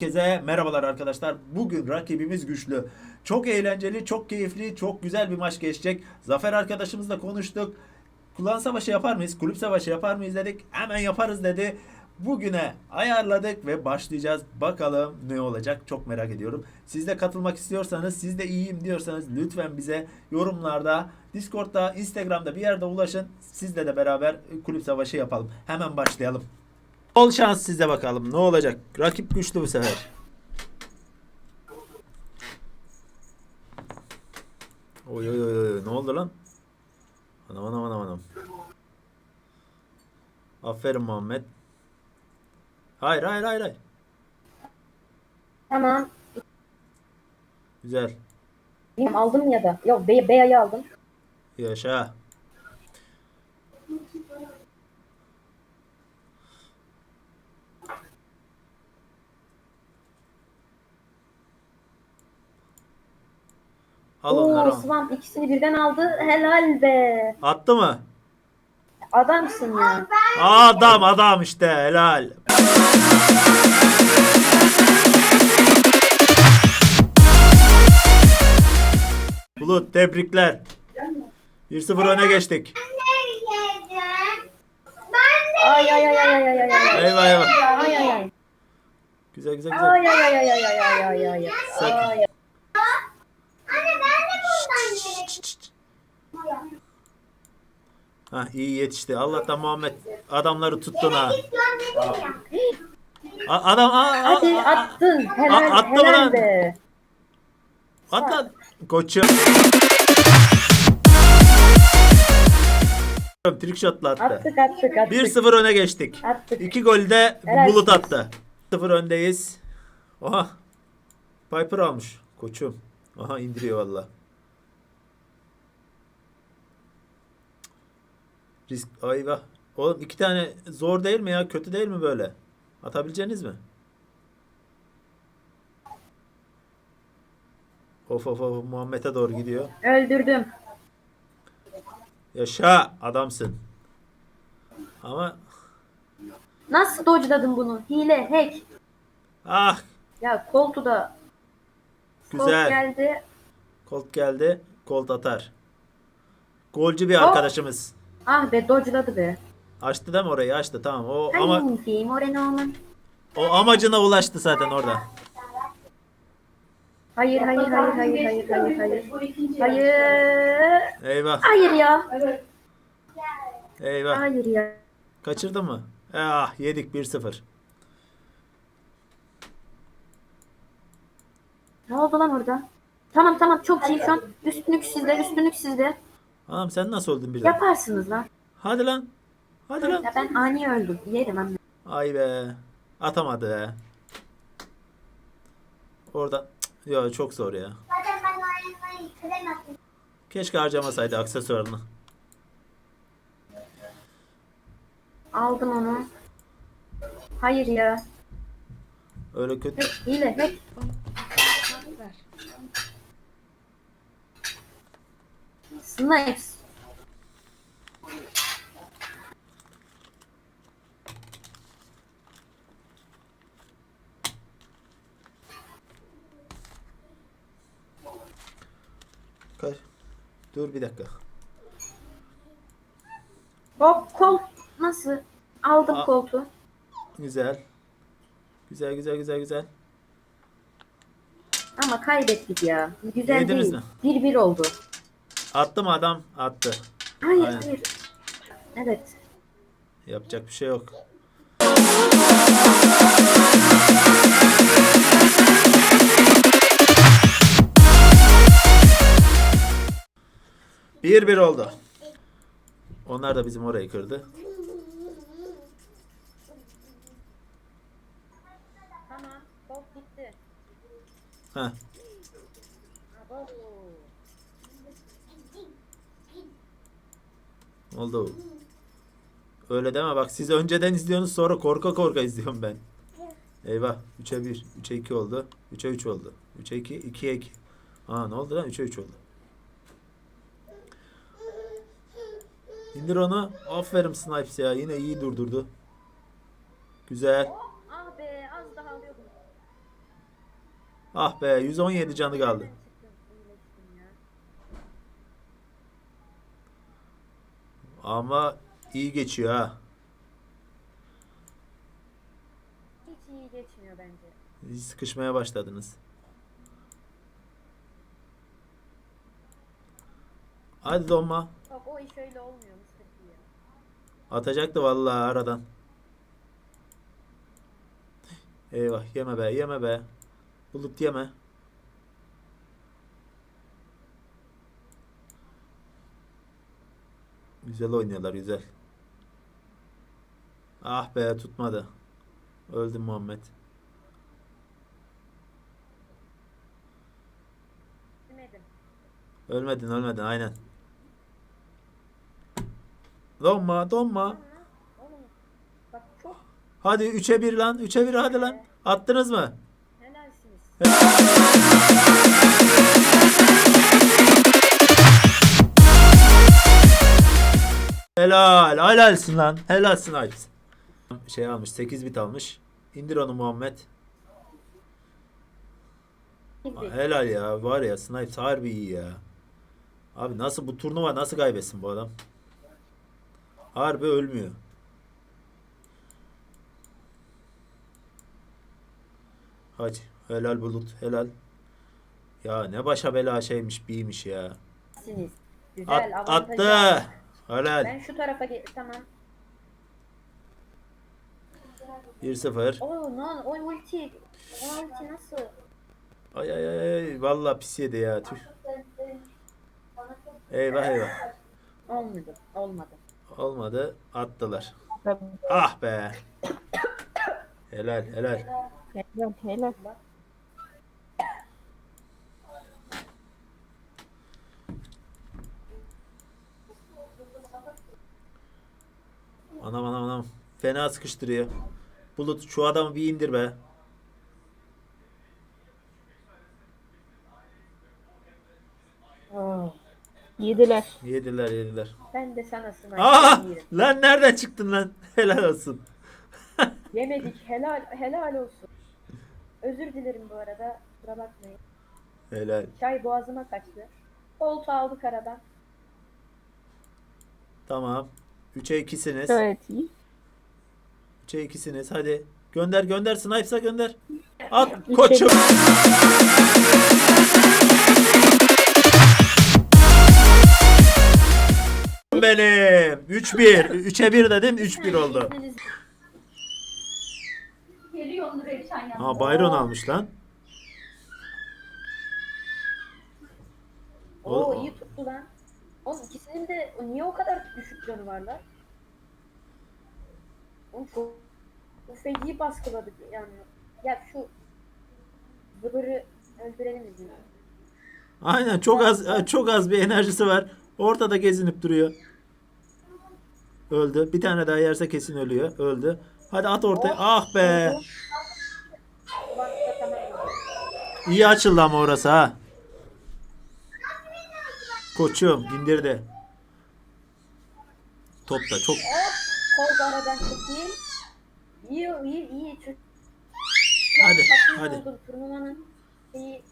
Herkese merhabalar arkadaşlar. Bugün rakibimiz güçlü. Çok eğlenceli, çok keyifli, çok güzel bir maç geçecek. Zafer arkadaşımızla konuştuk. Kullan savaşı yapar mıyız? Kulüp savaşı yapar mıyız dedik. Hemen yaparız dedi. Bugüne ayarladık ve başlayacağız. Bakalım ne olacak çok merak ediyorum. Siz de katılmak istiyorsanız, siz de iyiyim diyorsanız lütfen bize yorumlarda, Discord'da, Instagram'da bir yerde ulaşın. Sizle de beraber kulüp savaşı yapalım. Hemen başlayalım. Bol şans size bakalım. Ne olacak? Rakip güçlü bu sefer. Oy oy oy oy. Ne oldu lan? Anam anam anam anam. Aferin Muhammed. Hayır hayır hayır hayır. Tamam. Güzel. Bilmiyorum aldım ya da. Yok be Beya'yı aldım. Yaşa. Al onları. Oo Swamp ikisini birden aldı. Helal be. Attı mı? Adamsın ya. Adam adam işte helal. Bulut tebrikler. 1-0 öne geçtik. Ay ay ay ay ay ay ay ay. Eyvah eyvah. Ay ay ay. Güzel güzel güzel. Ay ay ay ay ay ay ay ay ay ay. Ha iyi yetişti. Allah'tan Muhammed adamları tuttun ha. A- adam a- a- Hadi a- attın. Helal attı mı lan? be. at lan. Koçum. Trick shot'la attı. Attık attık attık. 1-0 öne geçtik. Attık. 2 gol de Helal Bulut attı. 0 öndeyiz. Oha. Piper almış. Koçum. Aha indiriyor valla. Risk ayva. Oğlum iki tane zor değil mi ya? Kötü değil mi böyle? Atabileceğiniz mi? Of of of Muhammed'e doğru gidiyor. Öldürdüm. Yaşa adamsın. Ama Nasıl dodge'ladın bunu? Hile, hack. ah Ya koltu da Colt güzel. geldi. Colt geldi. Colt atar. Golcü bir arkadaşımız. Ah be dodge'ladı be. Açtı değil mi orayı? Açtı tamam. O ama Hangi Moreno'nun? o amacına ulaştı zaten orada. Hayır hayır hayır hayır hayır hayır hayır. Hayır. Eyvah. Hayır ya. Eyvah. Hayır ya. Kaçırdı mı? Ah yedik 1-0. Ne oldu lan orada? Tamam tamam çok iyi şu an. Üstünlük sizde üstünlük sizde. Anam sen nasıl öldün birden? Yaparsınız lan. Hadi lan. Hadi lan. Ya ben ani öldüm. Yerim anne. Ay be. Atamadı be. Orada Cık, ya çok zor ya. Keşke harcamasaydı aksesuarını. Aldım onu. Hayır ya. Öyle kötü. Hile. Hack. Snipes. Kaç. Dur bir dakika. Hop kol. Nasıl? Aldım Aa. koltuğu. Güzel. Güzel güzel güzel güzel. Ama kaybettik ya. Güzel Yediniz değil. mi? Bir bir oldu. Attı mı adam? Attı. Hayır Aynen. hayır. Evet. Yapacak bir şey yok. Bir bir oldu. Onlar da bizim orayı kırdı. Tamam. Kol bitti. Heh. Oldu. Öyle deme bak siz önceden izliyorsunuz sonra korka korka izliyorum ben. Eyvah 3'e 1, 3'e 2 oldu. 3'e 3 oldu. 3'e 2, 2'ye 2. Aa ne oldu lan 3'e 3 oldu. İndir onu. Aferin Snipes ya. Yine iyi durdurdu. Güzel. Ah be az daha alıyordum. Ah be 117 canı kaldı. Ama iyi geçiyor ha. Hiç iyi geçmiyor bence. Siz Sıkışmaya başladınız. Hadi donma. Bak o iş öyle olmuyor Mr. P ya. Atacaktı vallahi aradan. Eyvah yeme be yeme be. Bulut yeme. Güzel oynuyorlar güzel. Ah be tutmadı. Öldü Muhammed. Demedim. Ölmedin ölmedin aynen. Donma donma. Hadi 3'e 1 lan 3'e 1 hadi lan. Attınız mı? helalsiniz. Helal helalsin lan. Helalsin Aybis. Şey almış 8 bit almış. İndir onu Muhammed. Helal ya var ya Snipes harbi iyi ya. Abi nasıl bu turnuva nasıl kaybetsin bu adam? Harbi ölmüyor. Hadi helal bulut helal. Ya ne başa bela şeymiş biymiş ya. Siniz. At, Güzel avantajı attı. Helal. Ben şu tarafa ge- tamam. 1-0. Oo non o ulti. O ulti nasıl? Ay ay ay ay vallahi pis yedi ya tüh. Eyvah eyvah. Olmadı. Olmadı. Olmadı attılar. Ah be. Helal helal. Helal helal. Anam anam anam. Fena sıkıştırıyor. Bulut şu adamı bir indir be. Yediler. Yediler yediler. Ben de sana sniper Aa! yerim. Lan nereden çıktın lan? Helal olsun. Yemedik. Helal helal olsun. Özür dilerim bu arada. Kusura bakmayın. Helal. Çay boğazıma kaçtı. Koltuğu aldık aradan. Tamam. 3'e 2'siniz. Gayet iyi. 3'e 2'siniz. Hadi. Gönder gönder. Snipes'a gönder. At koçum. Benim. 3-1. 3'e 1 dedim. 3-1 oldu. Geliyor Onur Erişan yanına. Ha Byron almış lan. Oo iyi tuttu lan. Oğlum ikisinin de niye o kadar düşük canı var lan? Oğlum çok bu feciyi baskıladık yani. Ya şu zıbırı öldürelim bunu? Aynen çok az çok az bir enerjisi var. Ortada gezinip duruyor. Öldü. Bir tane daha yerse kesin ölüyor. Öldü. Hadi at ortaya. Ah be. İyi açıldı ama orası ha. Koçum indirdi. Top da çok Kol da aradan çekeyim. İyi iyi iyi. Çok... Hadi, hadi. oldum. Turnuvanın şeyi.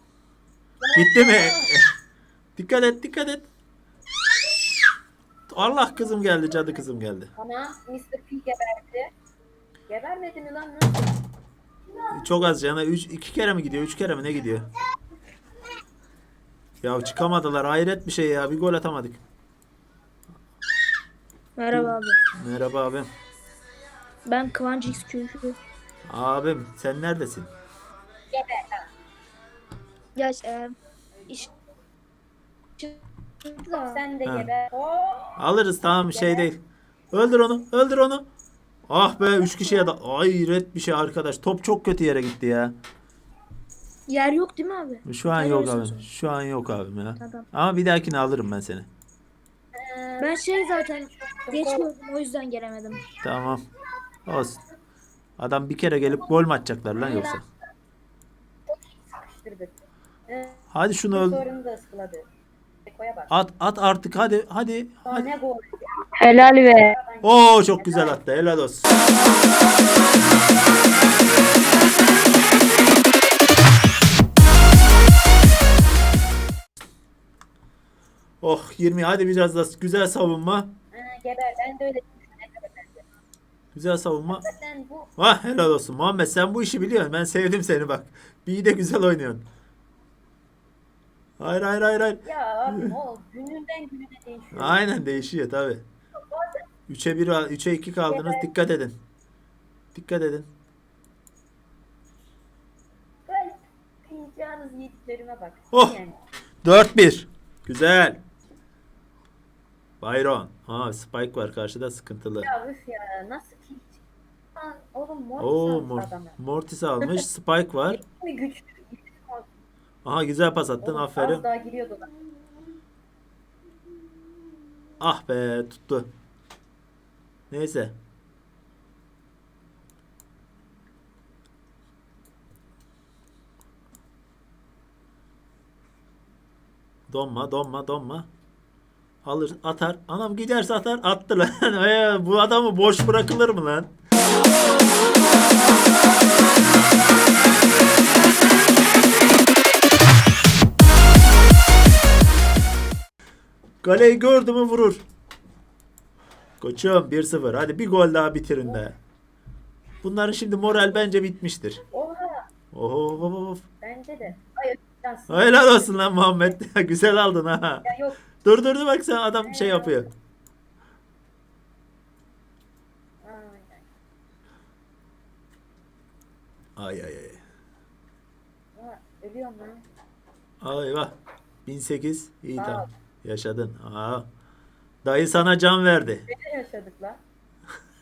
gitti mi? dikkat et dikkat et. Allah kızım geldi cadı kızım geldi. Ama Mr. P geberdi. Gebermedi mi lan? Nasıl? Çok az canı. Üç, iki kere mi gidiyor? Üç kere mi ne gidiyor? Ya çıkamadılar. Hayret bir şey ya. Bir gol atamadık. Merhaba abi. Merhaba abim. Ben Kıvanç XQ'cu. Abim sen neredesin? Ya e, iş Sen de Ha. geber. Oo. Alırız tamam şey değil. Öldür onu. Öldür onu. Ah be 3 kişiye da hayret bir şey arkadaş. Top çok kötü yere gitti ya. Yer yok değil mi abi? Şu an Helal yok olsun abim. Şu an yok abim ya. Tamam. Ama bir dahakine alırım ben seni. Ben şey zaten geç gördüm o yüzden gelemedim. Tamam. Olsun. Adam bir kere gelip gol mü atacaklar lan yoksa? Sıkıştırdık. Ee, Hadi şunu öldür. sorunu da ıskaladı. Koya bak. At at artık hadi hadi. Daha hadi. ne gol. Helal be. Oo çok güzel attı. Helal olsun. Oh 20 hadi biraz da güzel savunma. Ha, geber. Ben de öyle. Evet. Güzel savunma. Zaten bu Ah helal olsun Muhammed sen bu işi biliyorsun. Ben sevdim seni bak. Bir de güzel oynuyorsun. Hayır hayır hayır hayır. ya abi o gününden gününe değişiyor. Aynen değişiyor tabi. 3'e 1 3'e 2 kaldınız. Dikkat edin. Dikkat edin. Kıyacağınız yediklerime bak. Oh! Yani. 4-1. Güzel. Byron. Ha Spike var karşıda sıkıntılı. Ya üf ya nasıl ki Lan oğlum mor Oo sanmış Mor adamı. Mortis almış. Spike var. Mi güçlü? Aha güzel pas attın Oğlum, aferin. Az daha giriyordu lan. Ah be tuttu. Neyse. Donma donma donma. Alır atar. Anam giderse atar. Attı lan. Bu adamı boş bırakılır mı lan? Kaleyi gördü mü vurur. Koçum 1-0. Hadi bir gol daha bitirin be. Bunların şimdi moral bence bitmiştir. Oha Oho. bence de. Ay şans. Helal olsun lan Muhammed. Güzel aldın ha. Ya yok. Dur dur dur bak sen adam şey yapıyor. Ay, Ay ay ya, ölüyorum lan. Ay bak. 1008. İyi Sağ ol. tamam. Yaşadın. Aa. Dayı sana can verdi. Ne yaşadık lan?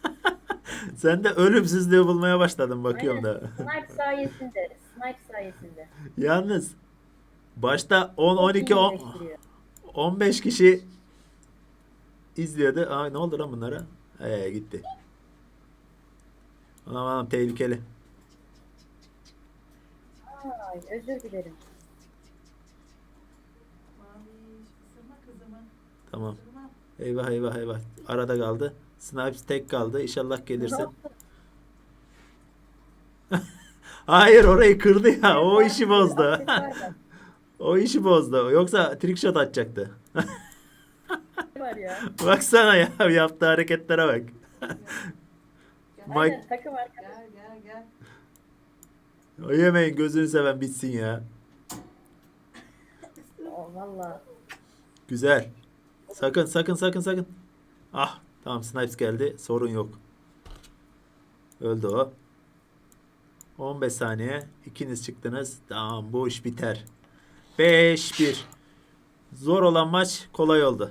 Sen de ölümsüzlüğü bulmaya başladın bakıyorum Aynen. da. Snipe sayesinde. Snipe sayesinde. Yalnız başta 10 Çok 12 iyi 10 iyileştiriyor. 15 kişi izliyordu. Ay ne oldu lan bunlara? Ee gitti. Anam anam tehlikeli. Ay özür dilerim. Tamam. Eyvah eyvah eyvah. Arada kaldı. Snipes tek kaldı. İnşallah gelirsin. Hayır orayı kırdı ya. O işi bozdu. O işi bozdu. Yoksa trickshot atacaktı. var ya. Baksana ya yaptığı hareketlere bak. Mike Aynen takım arkadaşı. Gel gel gel. o yemeğin gözünü seven bitsin ya. O valla. Güzel. Sakın sakın sakın sakın. Ah tamam Snipes geldi. Sorun yok. Öldü o. 15 saniye. İkiniz çıktınız. Tamam bu iş biter. 5-1. Zor olan maç kolay oldu.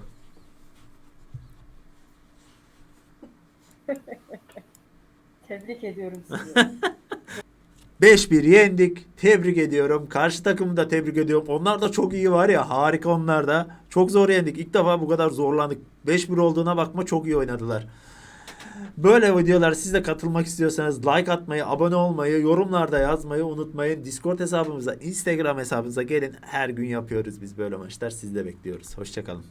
Tebrik ediyorum sizi. 5-1 yendik. Tebrik ediyorum. Karşı takımı da tebrik ediyorum. Onlar da çok iyi var ya. Harika onlar da. Çok zor yendik. İlk defa bu kadar zorlandık. 5-1 olduğuna bakma çok iyi oynadılar. Böyle videolar siz de katılmak istiyorsanız like atmayı, abone olmayı, yorumlarda yazmayı unutmayın. Discord hesabımıza, Instagram hesabımıza gelin. Her gün yapıyoruz biz böyle maçlar. Siz de bekliyoruz. Hoşçakalın.